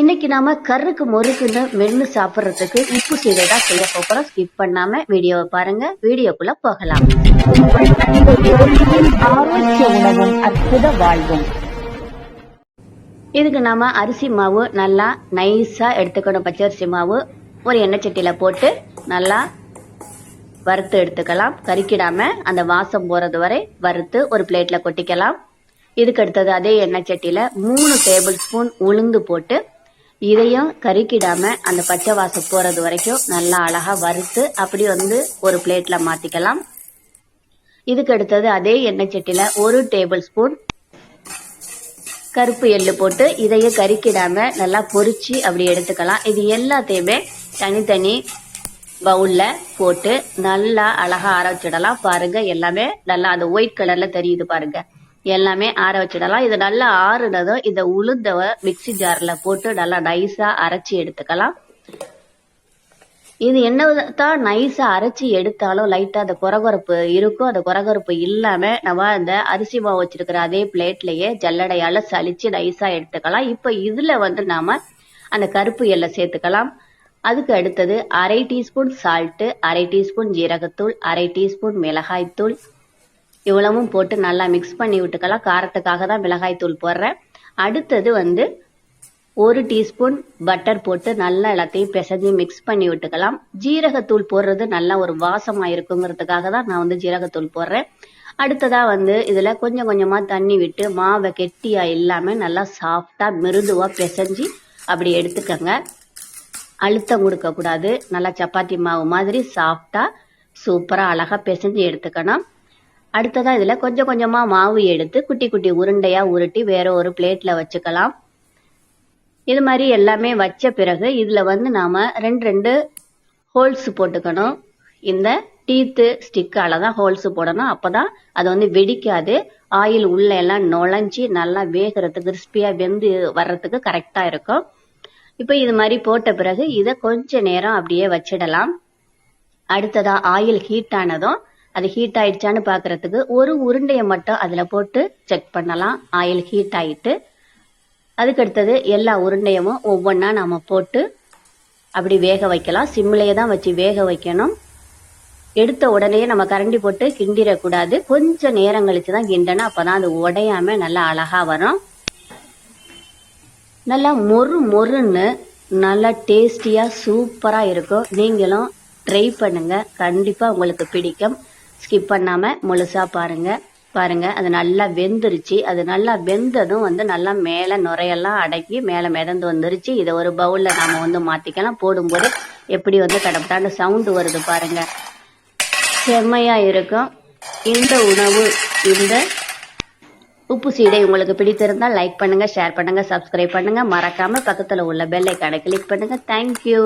இன்னைக்கு நாம கருக்கு மொறுக்குன்னு மென்னு சாப்பிடுறதுக்கு உப்பு சீடை செய்ய போறோம் ஸ்கிப் பண்ணாம வீடியோவை பாருங்க. வீடியோக்குள்ள போகலாம். ஆரோக்கிய உணவும் அற்புத வாழ்வும். இதுக்கு நாம அரிசி மாவு நல்லா நைஸா எடுத்துக்கணும். பச்சரிசி மாவு ஒரு எண்ணெய் சட்டியில போட்டு நல்லா வறுத்து எடுத்துக்கலாம். கறிக்கிடாம அந்த வாசம் போறது வரை வறுத்து ஒரு பிளேட்ல கொட்டிக்கலாம். இதுக்கு அடுத்தது அதே எண்ணெய் சட்டியில மூணு டேபிள் ஸ்பூன் உளுந்து போட்டு இதையும் கறிக்கிடாம அந்த பச்சை வாசம் போறது வரைக்கும் நல்லா அழகா வறுத்து அப்படி வந்து ஒரு பிளேட்ல மாத்திக்கலாம். இதுக்கு அடுத்தது அதே எண்ணெய் சட்டியில ஒரு டேபிள் ஸ்பூன் கருப்பு எள்ளு போட்டு இதையும் கறிக்கிடாம நல்லா பொறிச்சு அப்படி எடுத்துக்கலாம். இது எல்லாத்தையுமே தனித்தனி பவுல்ல போட்டு நல்லா அழகா ஆற பாருங்க எல்லாமே நல்லா அந்த ஒயிட் கலர்ல தெரியுது பாருங்க. எல்லாமே ஆற வச்சிடலாம் இது நல்லா ஆறுனதும் இந்த உளுந்தவ மிக்ஸி ஜார்ல போட்டு நல்லா நைஸா அரைச்சி எடுத்துக்கலாம். இது என்னதான் நைஸா அரைச்சி எடுத்தாலும் லைட்டா அந்த குறகுறப்பு இருக்கும். அந்த குறகுறப்பு இல்லாம நம்ம அந்த அரிசி மாவு வச்சிருக்கிற அதே பிளேட்லயே ஜல்லடையால சலிச்சு நைஸா எடுத்துக்கலாம். இப்ப இதுல வந்து நாம அந்த கருப்பு எல்லை சேர்த்துக்கலாம். அதுக்கு அடுத்தது அரை டீஸ்பூன் சால்ட்டு அரை டீஸ்பூன் ஜீரகத்தூள் அரை டீஸ்பூன் மிளகாய்த்தூள் இவ்வளவும் போட்டு நல்லா மிக்ஸ் பண்ணி விட்டுக்கலாம் காரத்துக்காக தான் மிளகாய்த்தூள் போடுறேன். அடுத்தது வந்து ஒரு டீஸ்பூன் பட்டர் போட்டு நல்லா எல்லாத்தையும் பிசைஞ்சு மிக்ஸ் பண்ணி விட்டுக்கலாம். ஜீரகத்தூள் போடுறது நல்லா ஒரு வாசமா இருக்குங்கிறதுக்காக தான் நான் வந்து ஜீரகத்தூள் போடுறேன். அடுத்ததா வந்து இதுல கொஞ்சம் கொஞ்சமா தண்ணி விட்டு மாவை கெட்டியா இல்லாம நல்லா சாஃப்டா மிருதுவா பிசைஞ்சு அப்படி எடுத்துக்கங்க. அழுத்தம் கொடுக்க கூடாது நல்லா சப்பாத்தி மாவு மாதிரி சாஃப்டா சூப்பரா அழகா பிசைஞ்சு எடுத்துக்கணும். அடுத்ததா இதுல கொஞ்சம் கொஞ்சமா மாவு எடுத்து குட்டி குட்டி உருண்டையா உருட்டி வேற ஒரு பிளேட்ல வச்சுக்கலாம். இது மாதிரி எல்லாமே வச்ச பிறகு இதுல வந்து நாம ரெண்டு ரெண்டு ஹோல்ஸ் போட்டுக்கணும். இந்த டீத்து ஸ்டிக்கால தான் ஹோல்ஸ் போடணும். அப்பதான் அது வந்து வெடிக்காது. ஆயில் உள்ள எல்லாம் நுழைஞ்சி நல்லா வேகிறதுக்கு கிறிஸ்பியா வெந்து வர்றதுக்கு கரெக்டா இருக்கும். இப்போ இது மாதிரி போட்ட பிறகு இதை கொஞ்ச நேரம் அப்படியே வச்சிடலாம். அடுத்ததா ஆயில் ஹீட் ஆனதும் அது ஹீட் ஆயிடுச்சான்னு பாக்குறதுக்கு ஒரு உருண்டையை மட்டும் அதுல போட்டு செக் பண்ணலாம். ஆயில் ஹீட் ஆயிட்டு. அதுக்கு அடுத்தது எல்லா உருண்டையும் ஒவ்வொன்றா நாம போட்டு அப்படி வேக வைக்கலாம். சிம்லேயே தான் வச்சு வேக வைக்கணும். எடுத்த உடனே நம்ம கரண்டி போட்டு கிண்டிடக்கூடாது. கொஞ்சம் நேரம் கழிச்சு தான் கிண்டணும். அப்பதான் அது உடையாம நல்லா அழகா வரும். நல்லா மொறு மொறுன்னு நல்லா டேஸ்டியா சூப்பரா இருக்கும். நீங்களும் ட்ரை பண்ணுங்க. கண்டிப்பா உங்களுக்கு பிடிக்கும். ஸ்கிப் பண்ணாமல் முழுசாக பாருங்க. பாருங்கள் அது நல்லா வெந்துருச்சு. அது நல்லா வெந்ததும் வந்து நல்லா மேலே நுரையெல்லாம் அடக்கி மேலே மிதந்து வந்துருச்சு. இதை ஒரு பவுலில் நாம் வந்து மாற்றிக்கலாம் போடும்போது எப்படி வந்து கடப்பட்டான்னு சவுண்டு வருது பாருங்கள் செம்மையாக இருக்கும். இந்த உணவு இந்த உப்பு சீடை உங்களுக்கு பிடித்திருந்தால் லைக் பண்ணுங்கள் ஷேர் பண்ணுங்கள் சப்ஸ்கிரைப் பண்ணுங்கள் மறக்காமல் பக்கத்தில் உள்ள பெல் ஐக்கானை கிளிக் பண்ணுங்கள் தேங்க்யூ